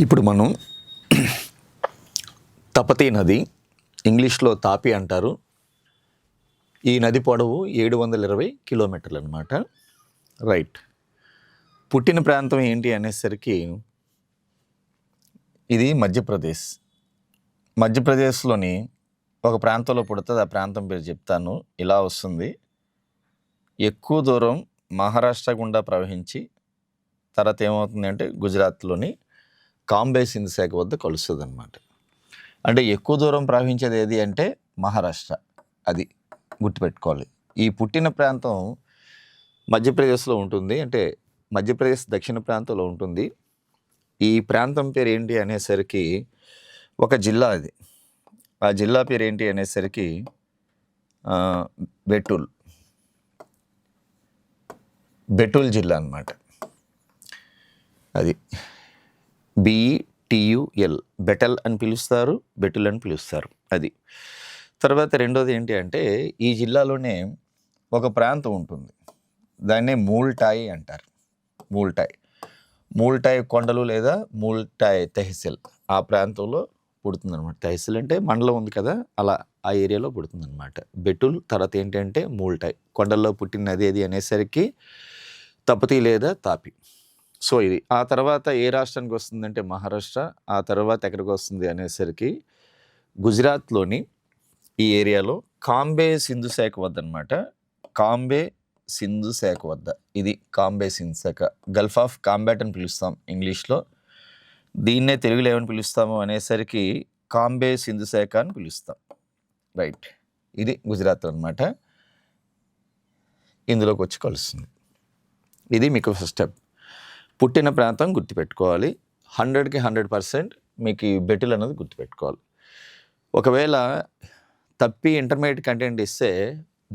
ఇప్పుడు మనం తపతి నది ఇంగ్లీష్లో తాపి అంటారు. ఈ నది పొడవు ఏడు వందల ఇరవై కిలోమీటర్లు అనమాట రైట్. పుట్టిన ప్రాంతం ఏంటి అనేసరికి ఇది మధ్యప్రదేశ్. మధ్యప్రదేశ్లోని ఒక ప్రాంతంలో పుడుతుంది ఆ ప్రాంతం పేరు చెప్తాను. ఇలా వస్తుంది. ఎక్కువ దూరం మహారాష్ట్ర గుండా ప్రవహించి తర్వాత ఏమవుతుంది అంటే గుజరాత్లోని కాంబే సింధు శాఖ వద్ద కలుస్తుంది అనమాట అంటే ఎక్కువ దూరం ప్రవహించేది ఏది అంటే మహారాష్ట్ర. అది గుర్తుపెట్టుకోవాలి. ఈ పుట్టిన ప్రాంతం మధ్యప్రదేశ్లో ఉంటుంది. అంటే మధ్యప్రదేశ్ దక్షిణ ప్రాంతంలో ఉంటుంది. ఈ ప్రాంతం పేరు ఏంటి అనేసరికి ఒక జిల్లా అది. ఆ జిల్లా పేరు ఏంటి అనేసరికి బెటూల్. బెటూల్ జిల్లా అన్నమాట. అది. బిఈటియుఎల్ బెటల్ అని పిలుస్తారు బెటుల్ అని పిలుస్తారు. అది. తర్వాత రెండోది ఏంటి అంటే ఈ జిల్లాలోనే ఒక ప్రాంతం ఉంటుంది. దాన్నే మూల్టాయ్ అంటారు. మూల్టాయ్. మూల్టాయ్ కొండలు లేదా మూల్టాయ్ తెహసిల్. ఆ ప్రాంతంలో పుడుతుంది అనమాట తెహసిల్ అంటే మండలం ఉంది కదా అలా ఆ ఏరియాలో పుడుతుందనమాట బెటుల్ తర్వాత ఏంటంటే మూల్టాయ్. కొండల్లో పుట్టిన నది అది అనేసరికి తపతి లేదా తాపి. సో ఇది. ఆ తర్వాత ఏ రాష్ట్రానికి వస్తుందంటే మహారాష్ట్ర ఆ తర్వాత ఎక్కడికి వస్తుంది అనేసరికి గుజరాత్లోని ఈ ఏరియాలో కాంబే సింధు శాఖ వద్ద అనమాట కాంబే సింధు శాఖ వద్ద. ఇది కాంబే సింధు శాఖ. గల్ఫ్ ఆఫ్ కాంబాట్ అని పిలుస్తాం ఇంగ్లీష్లో. దీన్నే తెలుగులో ఏమని పిలుస్తాము అనేసరికి కాంబే సింధు శాఖ అని పిలుస్తాం. రైట్. ఇది గుజరాత్ అనమాట ఇందులోకి వచ్చి కలుస్తుంది. ఇది మీకు ఫస్ట్ స్టెప్. పుట్టిన ప్రాంతం గుర్తుపెట్టుకోవాలి. హండ్రెడ్కి హండ్రెడ్ పర్సెంట్ మీకు ఈ బెటిల్ అనేది గుర్తుపెట్టుకోవాలి. ఒకవేళ తప్పి ఇంటర్మీడియట్ కంటెంట్ ఇస్తే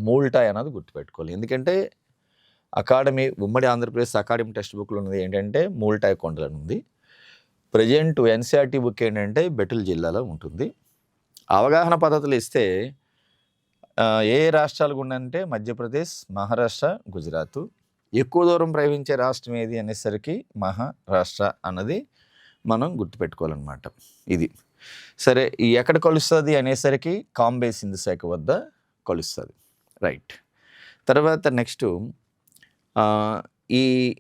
మూల్టాయ్ అన్నది గుర్తుపెట్టుకోవాలి. ఎందుకంటే అకాడమీ ఉమ్మడి ఆంధ్రప్రదేశ్ అకాడమీ టెక్స్ట్ బుక్లో ఉన్నది ఏంటంటే మూల్టాయ్ కొండలు అని ఉంది. ప్రజెంట్ ఎన్సీఆర్టీ బుక్ ఏంటంటే బెటిల్ జిల్లాలో ఉంటుంది. అవగాహన పద్ధతులు ఇస్తే ఏ రాష్ట్రాలు ఉండంటే మధ్యప్రదేశ్ మహారాష్ట్ర గుజరాత్. ఎక్కువ దూరం ప్రవహించే రాష్ట్రం ఏది అనేసరికి మహారాష్ట్ర అన్నది మనం గుర్తుపెట్టుకోవాలన్నమాట. ఇది. సరే ఈ ఎక్కడ కలుస్తుంది అనేసరికి కాంబే సింధు శాఖ వద్ద కలుస్తుంది. రైట్. తర్వాత నెక్స్ట్ ఈ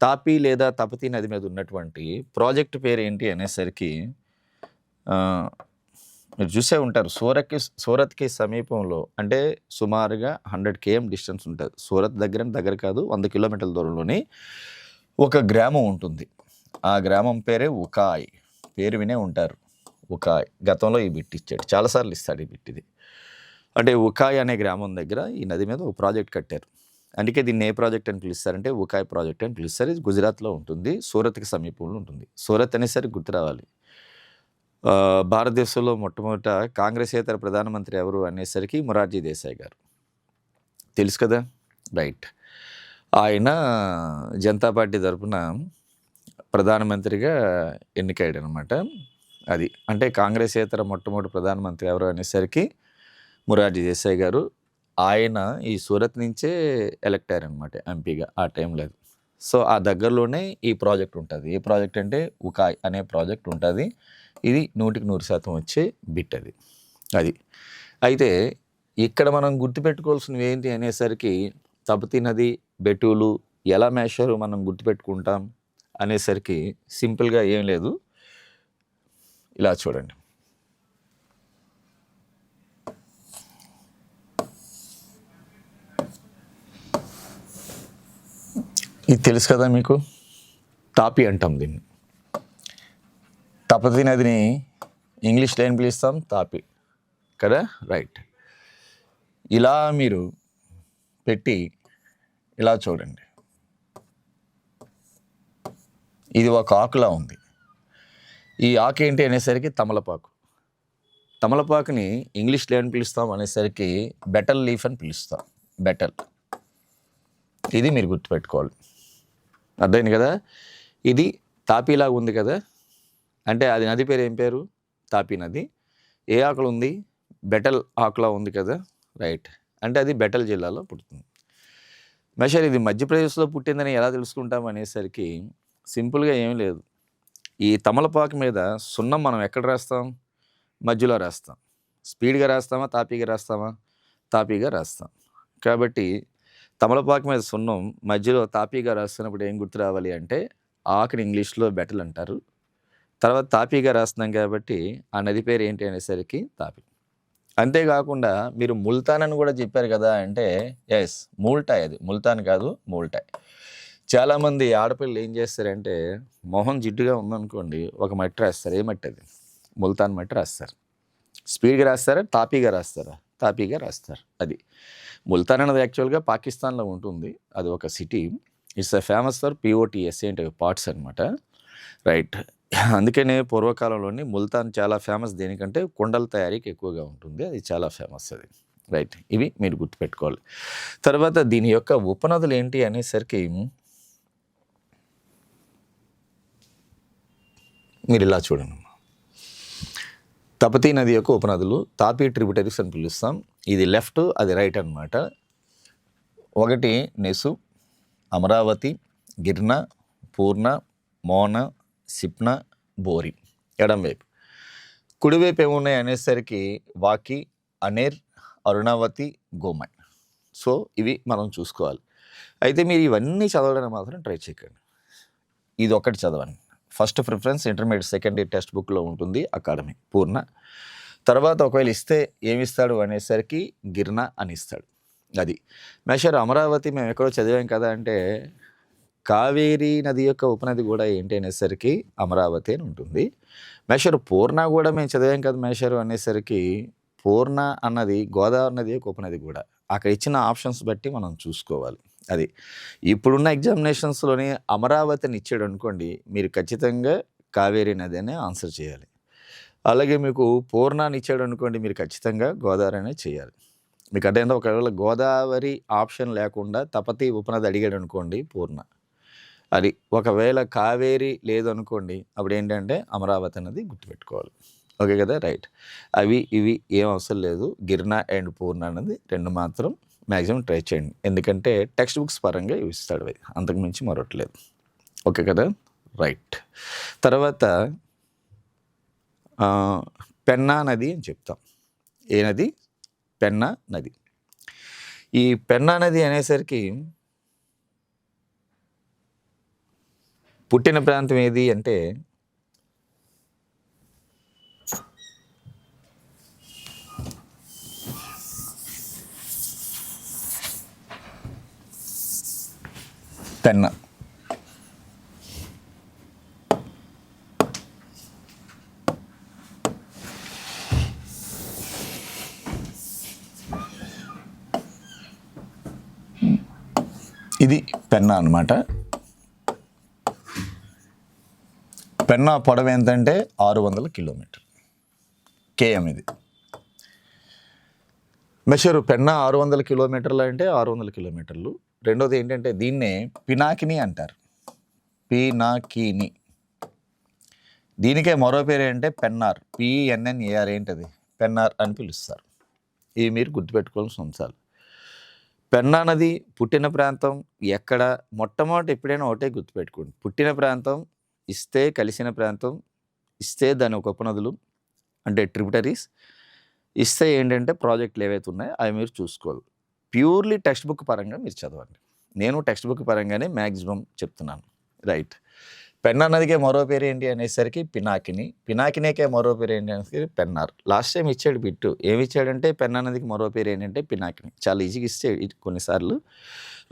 తాపి లేదా తపతి నది మీద ఉన్నటువంటి ప్రాజెక్ట్ పేరు ఏంటి అనేసరికి మీరు చూసే ఉంటారు. సూరత్కి సూరత్కి సమీపంలో అంటే సుమారుగా హండ్రెడ్ కేఎం డిస్టెన్స్ ఉంటుంది. సూరత్ దగ్గర దగ్గర కాదు వంద కిలోమీటర్ల దూరంలోనే ఒక గ్రామం ఉంటుంది. ఆ గ్రామం పేరే ఉకాయ్. పేరు వినే ఉంటారు. ఉకాయ్. గతంలో ఈ బిట్ ఇచ్చాడు. చాలాసార్లు ఇస్తాడు ఈ బిట్ ఇది. అంటే ఉకాయ్ అనే గ్రామం దగ్గర ఈ నది మీద ఒక ప్రాజెక్ట్ కట్టారు. అందుకే దీన్ని ఏ ప్రాజెక్ట్ అని పిలుస్తారంటే ఉకాయ్ ప్రాజెక్ట్ అని పిలుస్తారు. ఇది గుజరాత్లో ఉంటుంది. సూరత్కి సమీపంలో ఉంటుంది. సూరత్ అనేసరికి గుర్తు రావాలి. భారతదేశంలో మొట్టమొదట కాంగ్రెసేతర ప్రధానమంత్రి ఎవరు అనేసరికి మొరార్జీ దేశాయ్ గారు. తెలుసు కదా? రైట్. ఆయన జనతా పార్టీ తరపున ప్రధానమంత్రిగా ఎన్నికయ్యాడు అనమాట అది అంటే కాంగ్రెసేతర మొట్టమొదటి ప్రధానమంత్రి ఎవరు అనేసరికి మొరార్జీ దేశాయ్ గారు ఆయన ఈ సూరత్ నుంచే ఎలక్ట్ అయ్యారనమాట ఎంపీగా ఆ టైంలో. సో ఆ దగ్గరలోనే ఈ ప్రాజెక్ట్ ఉంటుంది. ఏ ప్రాజెక్ట్ అంటే ఉకాయ్ అనే ప్రాజెక్ట్ ఉంటుంది. ఇది నూటికి నూరు శాతం వచ్చే బిట్ అది. అది. అయితే ఇక్కడ మనం గుర్తుపెట్టుకోవాల్సినవి ఏంటి అనేసరికి తపతి నది బెటూలు ఎలా మేషారు మనం గుర్తుపెట్టుకుంటాం అనేసరికి సింపుల్గా ఏం లేదు. ఇలా చూడండి. ఇది తెలుసు కదా మీకు? తాపి అంటాం దీన్ని. తపతి నదిని ఇంగ్లీష్లో ఏం పిలుస్తాం? తాపి. కదా? రైట్. ఇలా మీరు పెట్టి ఇలా చూడండి. ఇది ఒక ఆకులా ఉంది. ఈ ఆకు ఏంటి అనేసరికి తమలపాకు. తమలపాకుని ఇంగ్లీష్లో ఏం పిలుస్తాం అనేసరికి బెటల్ లీఫ్ అని పిలుస్తాం. బెటల్. ఇది మీరు గుర్తుపెట్టుకోవాలి. అర్థమైంది కదా? ఇది తాపీలాగా ఉంది కదా? అంటే అది నది పేరు ఏం పేరు? తాపీ నది. ఏ ఆకులు ఉంది? బెటల్ ఆకులా ఉంది కదా? రైట్. అంటే అది బెటల్ జిల్లాలో పుడుతుంది. మెషర్ ఇది మధ్యప్రదేశ్లో పుట్టిందని ఎలా తెలుసుకుంటాం అనేసరికి సింపుల్గా ఏం లేదు. ఈ తమలపాకు మీద సున్నం మనం ఎక్కడ రాస్తాం? మధ్యలో రాస్తాం. స్పీడ్గా రాస్తామా? తాపీగా రాస్తామా? తాపీగా రాస్తాం. కాబట్టి తమలపాకు మీద సున్నం మధ్యలో తాపీగా రాస్తున్నప్పుడు ఏం గుర్తు రావాలి అంటే ఆకుని ఇంగ్లీష్లో బెటల్ అంటారు. తర్వాత తాపీగా రాస్తున్నాం కాబట్టి ఆ నది పేరు ఏంటి అనేసరికి తాపి. అంతేకాకుండా మీరు ముల్తాన్ అని కూడా చెప్పారు కదా అంటే ఎస్ మూల్టాయ్ అది. ముల్తాన్ కాదు మూల్టాయ్ చాలామంది ఆడపిల్లలు ఏం చేస్తారంటే మొహం జిడ్డుగా ఉందనుకోండి ఒక మట్టి రాస్తారు. ఏ మట్టి అది? ముల్తాన్ మట్టి రాస్తారు. స్పీడ్గా రాస్తారా? తాపీగా రాస్తారా? తాపీగా రాస్తారు. అది. ముల్తాన్ అనేది యాక్చువల్గా పాకిస్తాన్లో ఉంటుంది. అది ఒక city. It's a famous for POTS అంటే పార్ట్స్ అనమాట రైట్ అందుకనే పూర్వకాలంలోని ముల్తాన్ చాలా ఫేమస్ దేనికంటే కుండల తయారీకి ఎక్కువగా ఉంటుంది. అది చాలా ఫేమస్ అది. రైట్ ఇవి మీరు గుర్తుపెట్టుకోవాలి. తర్వాత దీని యొక్క ఉపనదులు ఏంటి అనేసరికి మీరు ఇలా చూడండి తపతీ నది యొక్క ఉపనదులు తాపీ ట్రిబ్యూటరీస్ అని పిలుస్తాం. ఇది లెఫ్ట్ అది రైట్ అన్నమాట. ఒకటి నెసు అమరావతి గిర్న పూర్ణ మోన సిప్న బోరి. ఎడం వైపు. కుడివైపు ఏమున్నాయి అనేసరికి వాకి అనేర్ అరుణావతి గోమై సో ఇవి మనం చూసుకోవాలి. అయితే మీరు ఇవన్నీ చదవడానికి మాత్రం ట్రై చేయకండి. ఇది ఒకటి చదవండి. First preference intermediate second year text బుక్లో ఉంటుంది అకాడమీ. పూర్ణ. తర్వాత ఒకవేళ ఇస్తే ఏమి ఇస్తాడు అనేసరికి గిర్న అని ఇస్తాడు. అది. మేషర్ అమరావతి మేము ఎక్కడో చదివాం కదా అంటే కావేరీ నది యొక్క ఉపనది కూడా ఏంటి అనేసరికి అమరావతి అని ఉంటుంది. మేషర్ పూర్ణ కూడా మేము చదివాం కదా మేషర్ అనేసరికి పూర్ణ అన్నది గోదావరి నది యొక్క ఉపనది కూడా. అక్కడ ఇచ్చిన ఆప్షన్స్ బట్టి మనం చూసుకోవాలి. అది. ఇప్పుడున్న ఎగ్జామినేషన్స్లోని అమరావతిని ఇచ్చాడు అనుకోండి మీరు ఖచ్చితంగా కావేరీ నది అనే ఆన్సర్ చేయాలి. అలాగే మీకు పూర్ణాన్ని ఇచ్చాడు అనుకోండి మీరు ఖచ్చితంగా గోదావరి అనే చేయాలి. మీకు అంటే ఒకవేళ గోదావరి ఆప్షన్ లేకుండా తపతి ఉపనది అడిగాడు అనుకోండి పూర్ణ. అది ఒకవేళ కావేరి లేదు అనుకోండి అప్పుడు ఏంటంటే అమరావతి అనేది గుర్తుపెట్టుకోవాలి. ఓకే కదా? రైట్. అవి ఇవి ఏం అవసరం లేదు. గిర్నా అండ్ పూర్ణ అనేది రెండు మాత్రం మ్యాక్సిమం ట్రై చేయండి. ఎందుకంటే టెక్స్ట్ బుక్స్ పరంగా ఇవి ఇస్తాడు. అవి అంతకుమించి మరొకట్లేదు ఓకే కదా? రైట్. తర్వాత పెన్నా నది అని చెప్తాం. ఏ నది? పెన్నా నది. ఈ పెన్నా నది అనేసరికి పుట్టిన ప్రాంతం ఏది అంటే పెన్నా. ఇది పెన్నా అనమాట పెన్నా పొడవు ఎంతంటే ఆరు వందల కిలోమీటర్. కేఎం ఇది. మెషరు పెన్నా ఆరు వందల కిలోమీటర్లు అంటే ఆరు వందల కిలోమీటర్లు. రెండోది ఏంటంటే దీన్నే పినాకిని అంటారు. పినాకిని. దీనికే మరో పేరు ఏంటంటే పెన్నార్. పిఎన్ఎన్ఏఆర్ ఏంటది? పెన్నార్ అని పిలుస్తారు. ఇవి మీరు గుర్తుపెట్టుకోవాల్సిన అంశాలు. పెన్నా నది పుట్టిన ప్రాంతం ఎక్కడ? మొట్టమొదటి ఎప్పుడైనా ఒకటే గుర్తుపెట్టుకోండి. పుట్టిన ప్రాంతం ఇస్తే కలిసిన ప్రాంతం ఇస్తే దాని ఒక ఉపనదులు అంటే ట్రిబ్యూటరీస్ ఇస్తే ఏంటంటే ప్రాజెక్టులు ఏవైతే ఉన్నాయో అవి మీరు చూసుకోవాలి. ప్యూర్లీ టెక్స్ట్ బుక్ పరంగా మీరు చదవండి. నేను టెక్స్ట్ బుక్ పరంగానే మ్యాక్సిమం చెప్తున్నాను. రైట్. పెన్నా నదికే మరో పేరు ఏంటి అనేసరికి పినాకిని. పినాకినేకే మరో పేరు ఏంటి అనేసరికి పెన్నార్. లాస్ట్ టైం ఇచ్చాడు బిట్టు. ఏమి ఇచ్చాడంటే పెన్నా నదికి మరో పేరు ఏంటంటే పినాకిని. చాలా ఈజీగా ఇస్తే కొన్నిసార్లు.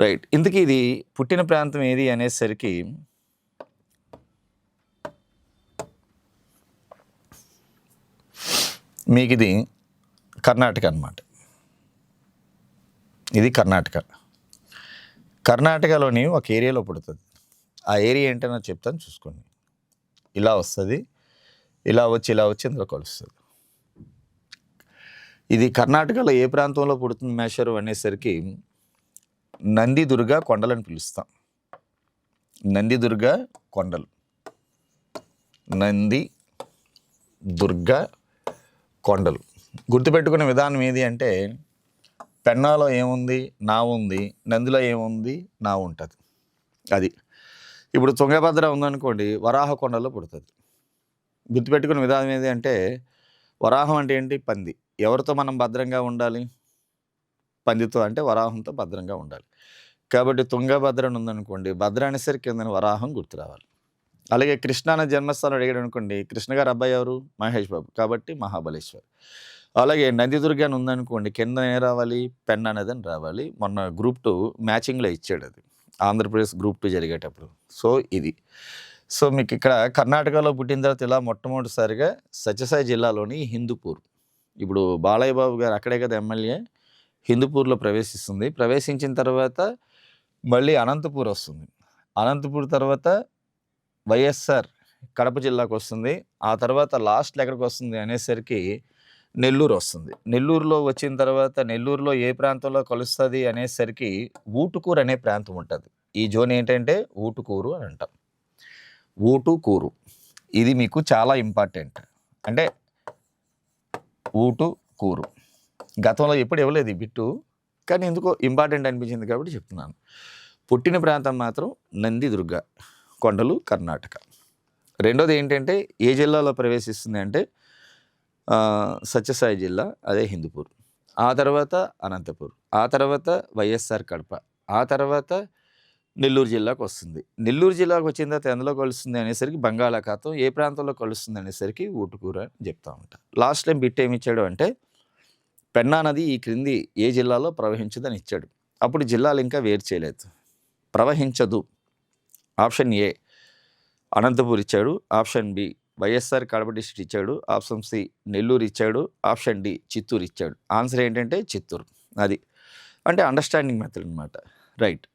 రైట్. ఇంతకీ ఇది పుట్టిన ప్రాంతం ఏది అనేసరికి మీకు ఇది కర్ణాటక అన్నమాట. ఇది కర్ణాటక. కర్ణాటకలోని ఒక ఏరియాలో పుడుతుంది. ఆ ఏరియా ఏంటో చెప్తాను చూసుకోండి. ఇలా వస్తుంది ఇలా వచ్చి ఇలా వచ్చి ఇందులో కలుస్తుంది. ఇది కర్ణాటకలో ఏ ప్రాంతంలో పుడుతుంది మేషరు అనేసరికి నందిదుర్గ కొండలని పిలుస్తాం. నందిదుర్గ కొండలు. నంది దుర్గ కొండలు. గుర్తుపెట్టుకునే విధానం ఏది అంటే పెన్నాలో ఏముంది నా ఉంది నందిలో ఏముంది నా ఉంటుంది. అది. ఇప్పుడు తుంగభద్ర ఉందనుకోండి వరాహ కొండలో పుడుతుంది. గుర్తుపెట్టుకునే విధానం ఏది అంటే వరాహం అంటే ఏంటి? పంది. ఎవరితో మనం భద్రంగా ఉండాలి? పందితో అంటే వరాహంతో భద్రంగా ఉండాలి. కాబట్టి తుంగభద్ర అని ఉందనుకోండి భద్ర అనేసరికి కింద వరాహం గుర్తు రావాలి. అలాగే కృష్ణాన జన్మస్థానం అడిగాడు అనుకోండి కృష్ణ గారు అబ్బాయి ఎవరు? మహేష్ బాబు. కాబట్టి మహాబలేశ్వర్. అలాగే నంది అని ఉందనుకోండి కింద ఏం రావాలి? పెన్ అనేది రావాలి. మొన్న గ్రూప్ టూ మ్యాచింగ్లో ఇచ్చాడు అది. ఆంధ్రప్రదేశ్ గ్రూప్ టూ జరిగేటప్పుడు. సో ఇది. సో మీకు ఇక్కడ కర్ణాటకలో పుట్టిన తర్వాత ఇలా మొట్టమొదటిసారిగా సత్యసాయి జిల్లాలోని హిందూపూర్. ఇప్పుడు బాలయ్య బాబు గారు అక్కడే కదా ఎమ్మెల్యే హిందూపూర్లో ప్రవేశిస్తుంది. ప్రవేశించిన తర్వాత మళ్ళీ అనంతపూర్ వస్తుంది. అనంతపూర్ తర్వాత వైఎస్ఆర్ కడప జిల్లాకు వస్తుంది. ఆ తర్వాత లాస్ట్ ఎక్కడికి వస్తుంది అనేసరికి నెల్లూరు వస్తుంది. నెల్లూరులో వచ్చిన తర్వాత నెల్లూరులో ఏ ప్రాంతంలో కలుస్తుంది అనేసరికి ఊటుకూరు అనే ప్రాంతం ఉంటుంది. ఈ జోన్ ఏంటంటే ఊటుకూరు అని అంటాం. ఊటుకూరు. ఇది మీకు చాలా ఇంపార్టెంట్. అంటే ఊటు కూరు గతంలో ఎప్పుడు ఇవ్వలేదు ఈ బిట్టు. కానీ ఎందుకో ఇంపార్టెంట్ అనిపించింది కాబట్టి చెప్తున్నాను. పుట్టిన ప్రాంతం మాత్రం నందిదుర్గ కొండలు కర్ణాటక. రెండోది ఏంటంటే ఏ జిల్లాలో ప్రవేశిస్తుంది అంటే సత్యసాయి జిల్లా అదే హిందూపూర్. ఆ తర్వాత అనంతపూర్. ఆ తర్వాత వైఎస్ఆర్ కడప. ఆ తర్వాత నెల్లూరు జిల్లాకు వస్తుంది. నెల్లూరు జిల్లాకు వచ్చిన తర్వాత ఎందులో కలుస్తుంది అనేసరికి బంగాళాఖాతం ఏ ప్రాంతంలో కలుస్తుంది అనేసరికి ఊటుకూర అని చెప్తా ఉంటా. లాస్ట్ టైం బిట్ ఏమి ఇచ్చాడు అంటే పెన్నా నది ఈ క్రింది ఏ జిల్లాలో ప్రవహించదని ఇచ్చాడు. అప్పుడు జిల్లాలు ఇంకా వేరు చేయలేదు. ప్రవహించదు. Option A. అనంతపూర్ ఇచ్చాడు. Option B. YSR Kadapa district ఇచ్చాడు. ఆప్షన్ సి నెల్లూరు ఇచ్చాడు. ఆప్షన్ డి చిత్తూరు ఇచ్చాడు. ఆన్సర్ ఏంటంటే చిత్తూరు. అది. అంటే అండర్స్టాండింగ్ మెథడ్ అనమాట రైట్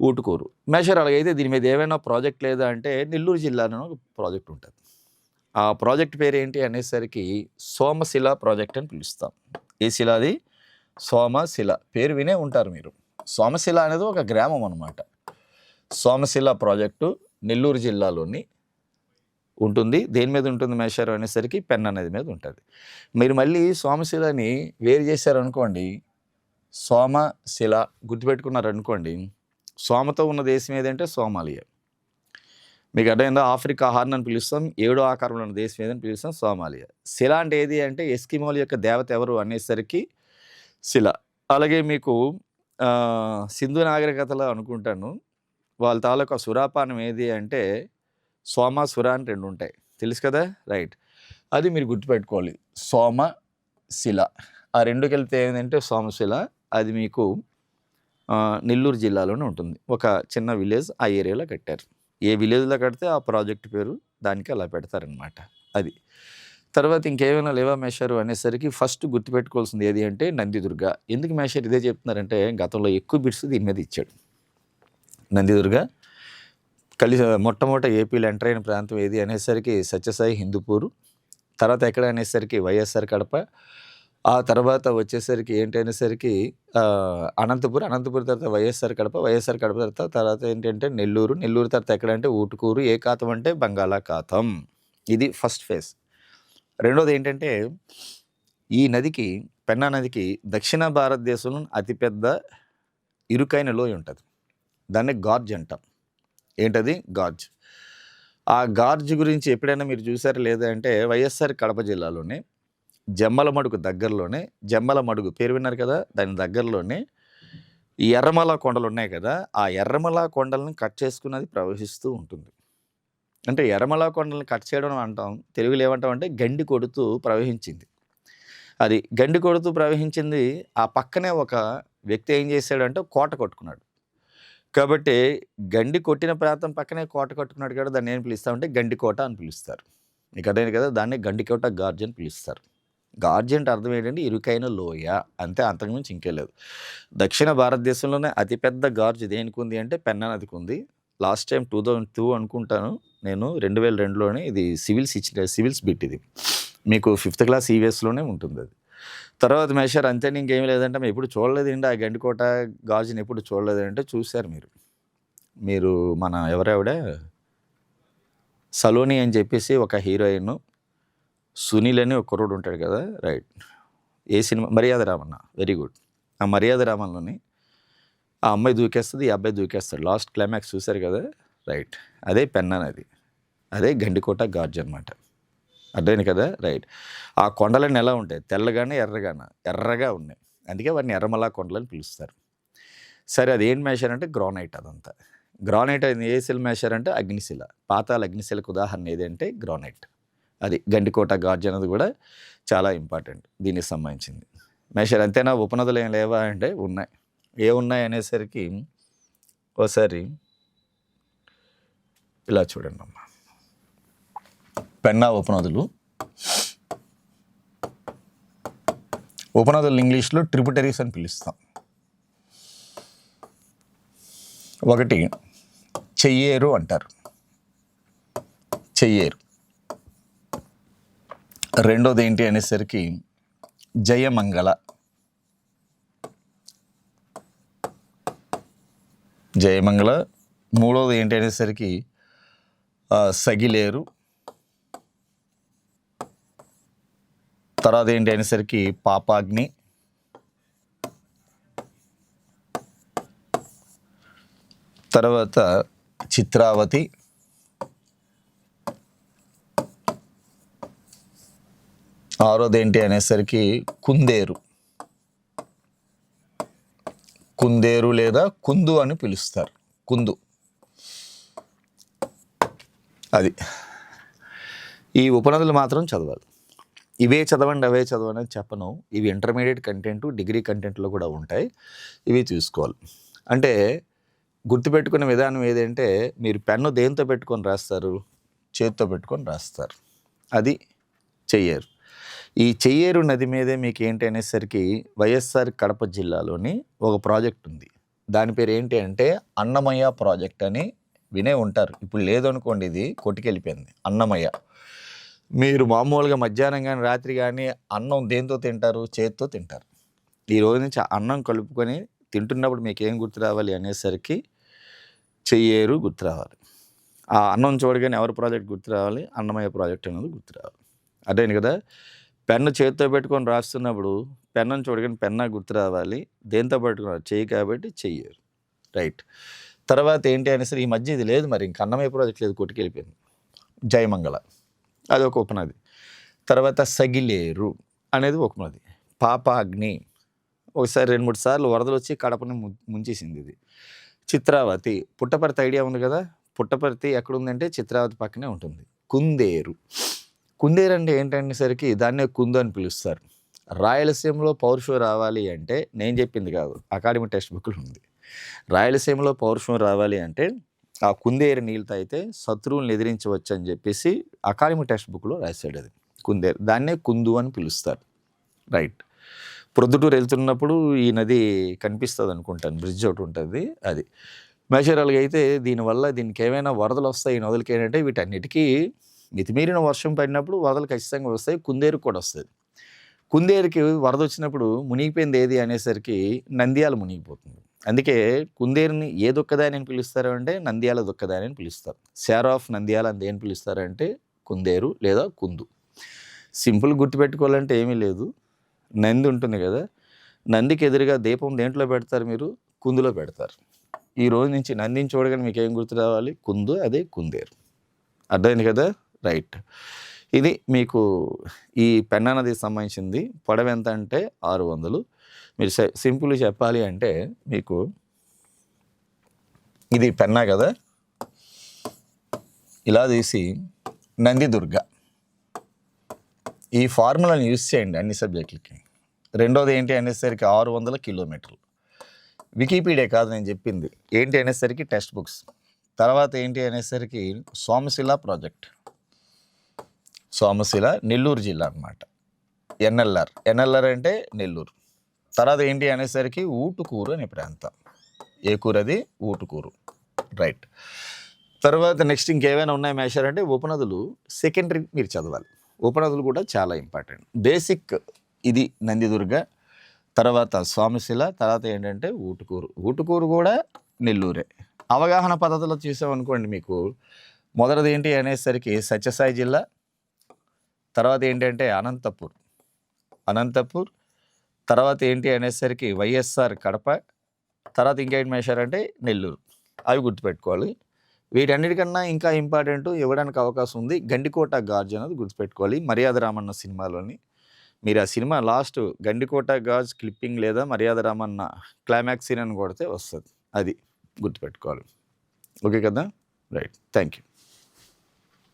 ఊటుకూరు. మేషర్ అలాగైతే దీని మీద ఏమైనా ప్రాజెక్ట్ లేదా అంటే నెల్లూరు జిల్లాలో ఒక ప్రాజెక్ట్ ఉంటుంది. ఆ ప్రాజెక్ట్ పేరు ఏంటి అనేసరికి సోమశిల ప్రాజెక్ట్ అని పిలుస్తాం. ఏ శిల అది? సోమశిల. పేరు వినే ఉంటారు మీరు. సోమశిల అనేది ఒక గ్రామం అనమాట సోమశిల ప్రాజెక్టు నెల్లూరు జిల్లాలోని ఉంటుంది. దేని మీద ఉంటుంది మేషారం అనేసరికి పెన్ అనేది మీద ఉంటుంది. మీరు మళ్ళీ సోమశిలని వేరు చేశారనుకోండి సోమశిల గుర్తుపెట్టుకున్నారనుకోండి సోమతో ఉన్న దేశం ఏదంటే సోమాలియా. మీకు అర్థమైందో? ఆఫ్రికా హార్న్ అని పిలుస్తాం ఏడో ఆకారంలో ఉన్న దేశం ఏదని పిలుస్తాం సోమాలియా. శిల అంటే ఏది అంటే ఎస్కిమోల యొక్క దేవత ఎవరు అనేసరికి శిల. అలాగే మీకు సింధు నాగరికతలో అనుకుంటాను వాళ్ళ తాలూకా సురాపానం ఏది అంటే సోమ సుర అని రెండు ఉంటాయి. తెలుసు కదా? రైట్. అది మీరు గుర్తుపెట్టుకోవాలి. సోమ శిల. ఆ రెండుకి వెళ్తే ఏంటంటే సోమశిల అది మీకు నెల్లూరు జిల్లాలోనే ఉంటుంది. ఒక చిన్న విలేజ్ ఆ ఏరియాలో కట్టారు. ఏ విలేజ్లో కడితే ఆ ప్రాజెక్ట్ పేరు దానికి అలా పెడతారనమాట అది. తర్వాత ఇంకేమైనా లేవా మేషారు అనేసరికి ఫస్ట్ గుర్తుపెట్టుకోవాల్సింది ఏది అంటే నందిదుర్గ. ఎందుకు మేషారు ఇదే చెప్తున్నారంటే గతంలో ఎక్కువ బిట్స్ దీని మీద ఇచ్చాడు. నందిదుర్గ కలిసి మొట్టమొదట ఏపీలో ఎంటర్ అయిన ప్రాంతం ఏది అనేసరికి సత్యసాయి హిందూపూరు. తర్వాత ఎక్కడ అనేసరికి వైఎస్ఆర్ కడప. ఆ తర్వాత వచ్చేసరికి ఏంటనేసరికి అనంతపురం. అనంతపురం తర్వాత వైఎస్ఆర్ కడప వైఎస్ఆర్ కడప తర్వాత తర్వాత ఏంటంటే నెల్లూరు. నెల్లూరు తర్వాత ఎక్కడంటే ఊటుకూరు ఏ ఖాతం అంటే బంగాళాఖాతం. ఇది ఫస్ట్ ఫేజ్. రెండోది ఏంటంటే ఈ నదికి పెన్నా నదికి దక్షిణ భారతదేశంలో అతిపెద్ద ఇరుకైన లోయ ఉంటుంది. దాన్ని గార్జ్ అంటాం. ఏంటది? గార్జ్. ఆ గార్జ్ గురించి ఎప్పుడైనా మీరు చూసారా లేదా అంటే వైఎస్ఆర్ కడప జిల్లాలోనే జమ్మలమడుగు దగ్గరలోనే జమ్మలమడుగు పేరు విన్నారు కదా? దాని దగ్గరలోనే ఎర్రమల కొండలు ఉన్నాయి కదా? ఆ ఎర్రమల కొండలను కట్ చేసుకున్నది ప్రవహిస్తూ ఉంటుంది. అంటే ఎర్రమల కొండలను కట్ చేయడం అంటాం తెలుగులో ఏమంటాం అంటే గండి కొడుతూ ప్రవహించింది. అది గండి కొడుతూ ప్రవహించింది ఆ పక్కనే ఒక వ్యక్తి ఏం చేశాడంటే కోట కొట్టుకున్నాడు. కాబట్టి గండి కొట్టిన ప్రాంతం పక్కనే కోట కట్టుకున్నాడు కదా దాన్ని ఏం పిలుస్తామంటే గండి కోట అని పిలుస్తారు. మీకు కదా దాన్ని గండికోట గార్జ్ అని పిలుస్తారు. గార్జ్ అంటే అర్థం ఏంటంటే ఇరుకైన లోయ అంతే అంతకుమించి ఇంకే లేదు. దక్షిణ భారతదేశంలోనే అతిపెద్ద గార్జ్ దేనికి ఉంది అంటే పెన్నా నదికి ఉంది. Last time two thousand two అనుకుంటాను నేను రెండు వేల రెండులోనే ఇది సివిల్స్ ఇచ్చిన సివిల్స్ బిట్ ఇది. మీకు ఫిఫ్త్ క్లాస్ ఈవీఎస్లోనే ఉంటుంది అది. తర్వాత మేషర్ అంతే ఇంకేం లేదంటే మేము ఎప్పుడు చూడలేదండి ఆ గండికోట గాజుని ఎప్పుడు చూడలేదంటే చూశారు మీరు. మీరు మన ఎవరెవడ? సలోని అని చెప్పేసి ఒక హీరోయిన్ సునీల్ అని ఒక కుర్రుడు ఉంటాడు కదా రైట్. ఏ సినిమా? మర్యాద రామన్న వెరీ గుడ్. ఆ మర్యాద రామన్లోని ఆ అమ్మాయి దూకేస్తుంది ఈ అబ్బాయి దూకేస్తాడు. లాస్ట్ క్లైమాక్స్ చూశారు కదా రైట్. అదే పెన్ అనేది అదే గండికోట గార్జ్ అనమాట అర్థమైంది కదా? రైట్. ఆ కొండలన్నీ ఎలా ఉంటాయి? తెల్లగానే ఎర్రగాన? ఎర్రగా ఉన్నాయి. అందుకే వాటిని ఎర్రమలా కొండలని పిలుస్తారు. సరే అది ఏం మేషారంటే అంటే గ్రానైట్ అదంతా. గ్రానైట్ అది ఏ శిల మేషారంటే అంటే అగ్నిశిల. పాతాల అగ్నిశిలకు ఉదాహరణ ఏదంటే గ్రానైట్. అది గండికోట గార్జ్ అనేది కూడా చాలా ఇంపార్టెంట్ దీనికి సంబంధించింది. మేషర్ అంతేనా? ఉపనదులు ఏం లేవా అంటే ఉన్నాయి. ఏ ఉన్నాయి అనేసరికి ఒకసారి ఇలా చూడండి అమ్మా పెన్నా ఉపనదులు. ఉపనదులు ఇంగ్లీష్లో ట్రిపుటరీస్ అని పిలుస్తాం. ఒకటి చెయ్యేరు అంటారు. చెయ్యేరు. రెండోది ఏంటి అనేసరికి జయమంగళ. జయమంగళ. మూడోది ఏంటి అనేసరికి సగిలేరు. తర్వాత ఏంటి అనేసరికి పాపాగ్ని. తర్వాత చిత్రావతి. ఆరోది ఏంటి అనేసరికి కుందేరు. కుందేరు లేదా కుందు అని పిలుస్తారు. కుందు. అది. ఈ ఉపనదులు మాత్రం చదవాలి. ఇవే చదవండి అవే చదవండి అని చెప్పను. ఇవి ఇంటర్మీడియట్ కంటెంట్ డిగ్రీ కంటెంట్లో కూడా ఉంటాయి. ఇవి చూసుకోవాలి. అంటే గుర్తుపెట్టుకునే విధానం ఏదంటే మీరు పెన్ను దేంతో పెట్టుకొని రాస్తారు? చేత్తో పెట్టుకొని రాస్తారు. అది చెయ్యరు. ఈ చెయ్యేరు నది మీదే మీకు ఏంటి అనేసరికి వైఎస్ఆర్ కడప జిల్లాలోని ఒక ప్రాజెక్ట్ ఉంది. దాని పేరు ఏంటి అంటే అన్నమయ్య ప్రాజెక్ట్ అని వినే ఉంటారు. ఇప్పుడు లేదనుకోండి ఇది కొట్టుకెళ్ళిపోయింది. అన్నమయ్య. మీరు మామూలుగా మధ్యాహ్నం కానీ రాత్రి కానీ అన్నం దేంతో తింటారు? చేత్తో తింటారు. ఈ రోజు నుంచి అన్నం కలుపుకొని తింటున్నప్పుడు మీకు ఏం గుర్తు రావాలి అనేసరికి చెయ్యేరు గుర్తు రావాలి. ఆ అన్నం చూడగానే ఎవరి ప్రాజెక్ట్ గుర్తు రావాలి? అన్నమయ్య ప్రాజెక్ట్ అనేది గుర్తు రావాలి. అదేను కదా పెన్ను చేతితో పెట్టుకొని రాస్తున్నప్పుడు పెన్నును చూడగానే పెన్న గుర్తు రావాలి. దేంతో పెట్టుకున్నారు? చెయ్యి కాబట్టి చెయ్యరు. రైట్. తర్వాత ఏంటి అనేసరి ఈ మధ్య ఇది లేదు మరి. ఇంక అన్నమయ్య ప్రాజెక్ట్ లేదు కొట్టుకెళ్ళిపోయింది జయమంగళ. అది ఒక ఉపనది. తర్వాత సగిలేరు అనేది ఒక ఉపనది. పాపాగ్ని ఒకసారి రెండు మూడు సార్లు వరదలు వచ్చి కడపని ము- ముంచేసింది ఇది. చిత్రావతి పుట్టపర్తి ఐడియా ఉంది కదా? పుట్టపర్తి ఎక్కడ ఉందంటే చిత్రావతి పక్కనే ఉంటుంది. కుందేరు. కుందేరు అంటే ఏంటనేసరికి దాన్నే కుందు అని పిలుస్తారు. రాయలసీమలో పౌరుషం రావాలి అంటే నేను చెప్పింది కాదు అకాడమిక్ టెక్స్ట్ బుక్లో ఉంది. రాయలసీమలో పౌరుషం రావాలి అంటే ఆ కుందేరు నీళ్ళతో అయితే శత్రువులను ఎదిరించవచ్చు అని చెప్పేసి అకాడమిక్ టెక్స్ట్ బుక్లో రాశాడు అది. కుందేరు దాన్నే కుందు అని పిలుస్తారు. రైట్. ప్రొద్దుటూరు వెళ్తున్నప్పుడు ఈ నది కనిపిస్తుంది అనుకుంటాను బ్రిడ్జ్ ఒకటి ఉంటుంది అది. మేషరాలుగా అయితే దీనివల్ల దీనికి ఏమైనా వరదలు వస్తాయి ఈ నదులకి ఏంటంటే వీటన్నిటికీ మితిమీరిన వర్షం పడినప్పుడు వరదలు ఖచ్చితంగా వస్తాయి కుందేరు కూడా వస్తుంది. కుందేరుకి వరద వచ్చినప్పుడు మునిగిపోయింది ఏది అనేసరికి నంద్యాల మునిగిపోతుంది. అందుకే కుందేరుని ఏ దుఃఖదాని అని పిలుస్తారు అంటే నంద్యాల దుఃఖదాని అని పిలుస్తారు. శార్ ఆఫ్ నంద్యాల అని దేని పిలుస్తారంటే కుందేరు లేదా కుందు. సింపుల్ గుర్తుపెట్టుకోవాలంటే ఏమీ లేదు. నంది ఉంటుంది కదా నందికి ఎదురుగా దీపం దేంట్లో పెడతారు మీరు? కుందులో పెడతారు. ఈ రోజు నుంచి నందిని చూడగానే మీకు ఏం గుర్తు రావాలి? కుందు అదే కుందేరు. అర్థమైంది కదా? రైట్. ఇది మీకు ఈ పెన్నా నదికి సంబంధించింది. పొడవు ఎంత అంటే ఆరు వందలు. మీరు సింపుల్ చెప్పాలి అంటే మీకు ఇది పెన్నా కదా? ఇలా తీసి నందిదుర్గ. ఈ ఫార్ములాని యూస్ చేయండి అన్ని సబ్జెక్టులకి. రెండోది ఏంటి అనేసరికి ఆరు వందల కిలోమీటర్లు. వికీపీడియా కాదు నేను చెప్పింది. ఏంటి అనేసరికి టెక్స్ట్ బుక్స్. తర్వాత ఏంటి అనేసరికి సోమశిల ప్రాజెక్ట్. సోమశిల నెల్లూరు జిల్లా అన్నమాట. ఎన్ఎల్ఆర్. ఎన్ఎల్ఆర్ అంటే నెల్లూరు. తర్వాత ఏంటి అనేసరికి ఊటుకూరు అనే ప్రాంతం. ఏ కూర అది ఊటుకూరు. రైట్. తర్వాత నెక్స్ట్ ఇంకేమైనా ఉన్నాయి మేషర్ అంటే ఉపనదులు సెకండరీ మీరు చదవాలి. ఉపనదులు కూడా చాలా ఇంపార్టెంట్. బేసిక్ ఇది నందిదుర్గ తర్వాత స్వామిశిల తర్వాత ఏంటంటే ఊటుకూరు. ఊటుకూరు కూడా నెల్లూరే. అవగాహన పద్ధతిలో చూసామనుకోండి మీకు. మొదటిది ఏంటి అనేసరికి సత్యసాయి జిల్లా తర్వాత ఏంటంటే అనంతపూర్. అనంతపూర్ తర్వాత ఏంటి అనేసరికి వైఎస్ఆర్ కడప తర్వాత ఇంకేంటి వేశారంటే నెల్లూరు. అవి గుర్తుపెట్టుకోవాలి. వీటన్నిటికన్నా ఇంకా ఇంపార్టెంట్ ఇవ్వడానికి అవకాశం ఉంది గండికోట గార్జ్ అనేది గుర్తుపెట్టుకోవాలి. మర్యాద రామన్న సినిమాలోని. మీరు ఆ సినిమా లాస్ట్ గండికోట గాజ్ క్లిప్పింగ్ లేదా మర్యాద రామన్న క్లైమాక్స్ సీన్ అని కొడితే వస్తుంది. అది గుర్తుపెట్టుకోవాలి. ఓకే కదా? రైట్. Thank you